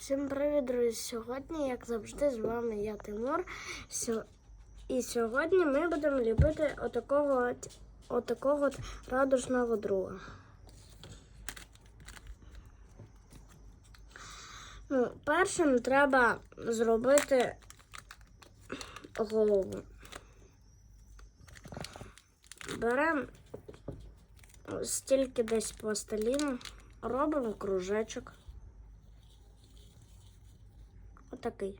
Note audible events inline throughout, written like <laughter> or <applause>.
Всім привіт, друзі! Сьогодні, як завжди, з вами я Тимур. І сьогодні ми будемо ліпити отакого, от, отакого от радужного друга. Ну, першим треба зробити голову. Беремо стільки десь пластиліну, робимо кружечок. Отакий.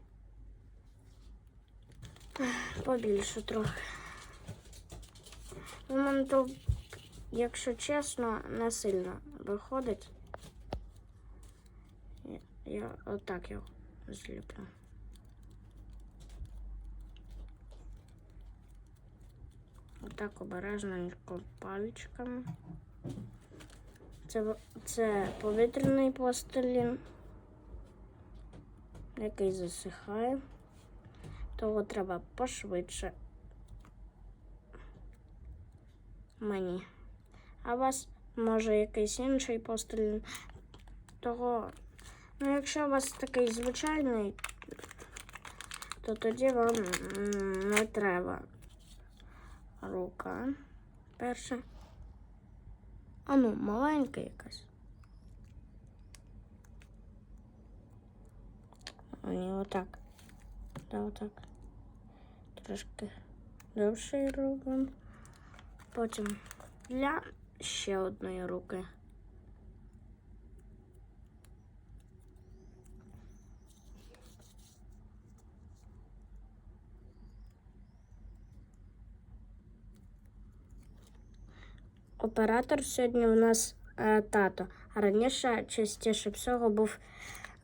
Побільше трохи. У мене то, якщо чесно, не сильно виходить. Я, отак його зліплю. Отак обережненько пальчиками. Це, це повітряний пластилін який засихає. Того треба пошвидше. Мені. А вас може якийсь інший пластилін. Того, ну, якщо у вас такий звичайний, то тоді вам не треба рука. Перша. А ну, маленька якась. Ні, отак. Да, отак. Трошки довший робимо. Потім для ще одної руки. Оператор сьогодні у нас е, тато, а раніше частіше всього був,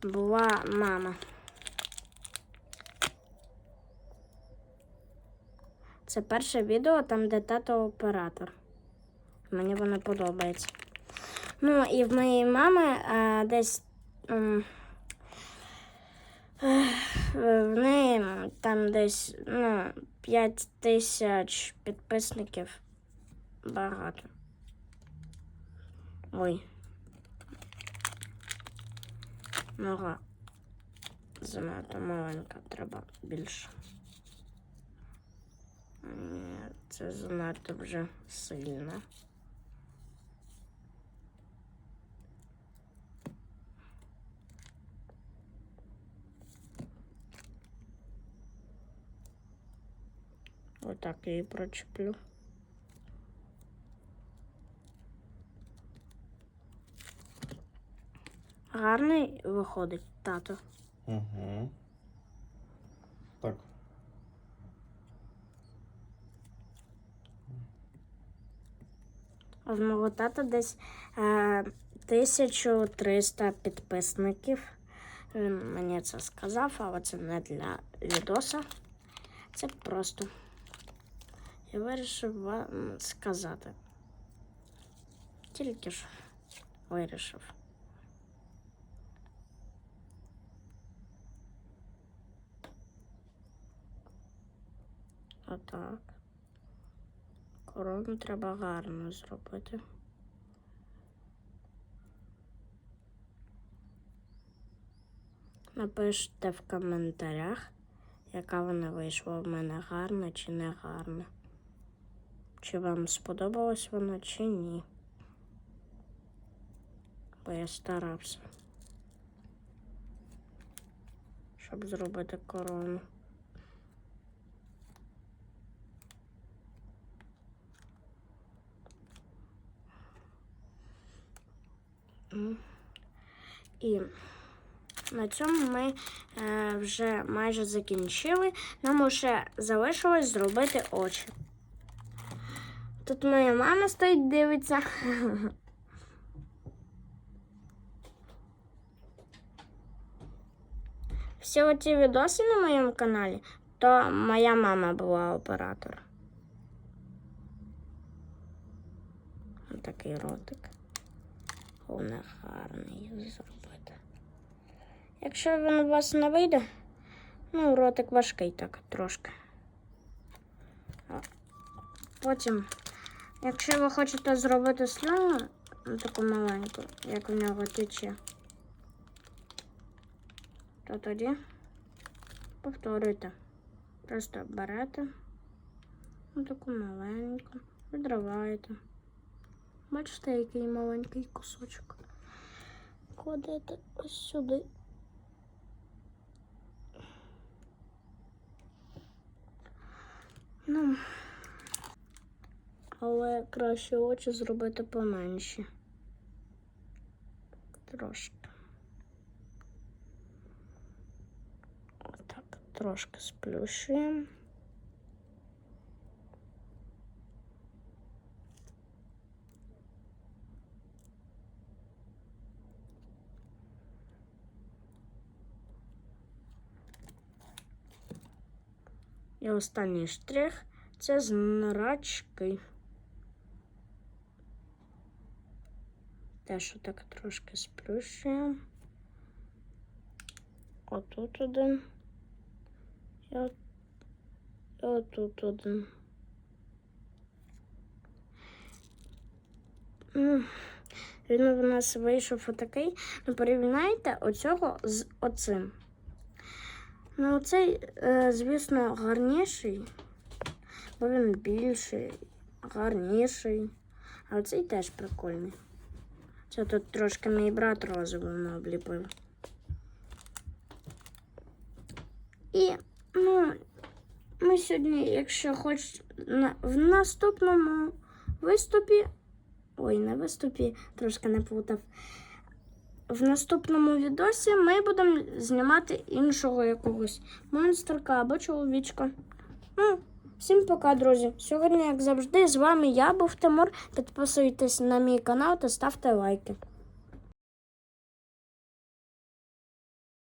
була мама. Це перше відео там, де тато оператор. Мені воно подобається. Ну, і в моєї мами а, десь м, ех, в неї там десь ну, 5 тисяч підписників. Багато. Ой. Нога. Занадто маленька, треба більше. Ні, це занадто вже сильно. Отак я її прочеплю. Гарний виходить тато. Угу. Так. А В мого тата десь е, 1300 підписників. Він мені це сказав, але це не для відоса. Це просто. Я вирішив вам сказати. Тільки ж вирішив. Отак. Корону треба гарно зробити. Напишіть в коментарях, яка вона вийшла в мене гарна чи не гарна. Чи вам сподобалась вона, чи ні. Бо я старався, щоб зробити корону. І на цьому ми е, вже майже закінчили. Нам ще залишилось зробити очі. Тут моя мама стоїть, дивиться. <laughs> Всі оці відоси на моєму каналі, то моя мама була оператор. Такий ротик. Головне гарний зробити. Якщо він у вас не вийде, ну, ротик важкий так трошки. Потім, якщо ви хочете зробити ну, таку маленьку, як в нього тече, то тоді повторюйте. Просто берете ну, таку маленьку, відриваєте. Бачите, який маленький кусочок. Кладете ось сюди. Ну, але краще очі зробити поменші. Трошки. Отак, трошки сплющуємо. І останній штрих це змрачки. Теж отак трошки сплющуємо. Отут один. І, от... і отут один. Він у нас вийшов отакий. Ну, порівняйте оцього з оцим. Ну, цей, е, звісно, гарніший, бо він більший, гарніший. А цей теж прикольний. Це тут трошки мій брат розовим обліпив. І, ну, ми сьогодні, якщо хоч на, в наступному виступі. Ой, не виступі, трошки не плутав. В наступному відосі ми будемо знімати іншого якогось монстрика або чоловічка. Ну, всім пока, друзі. Сьогодні, як завжди, з вами я був Тимур. Підписуйтесь на мій канал та ставте лайки.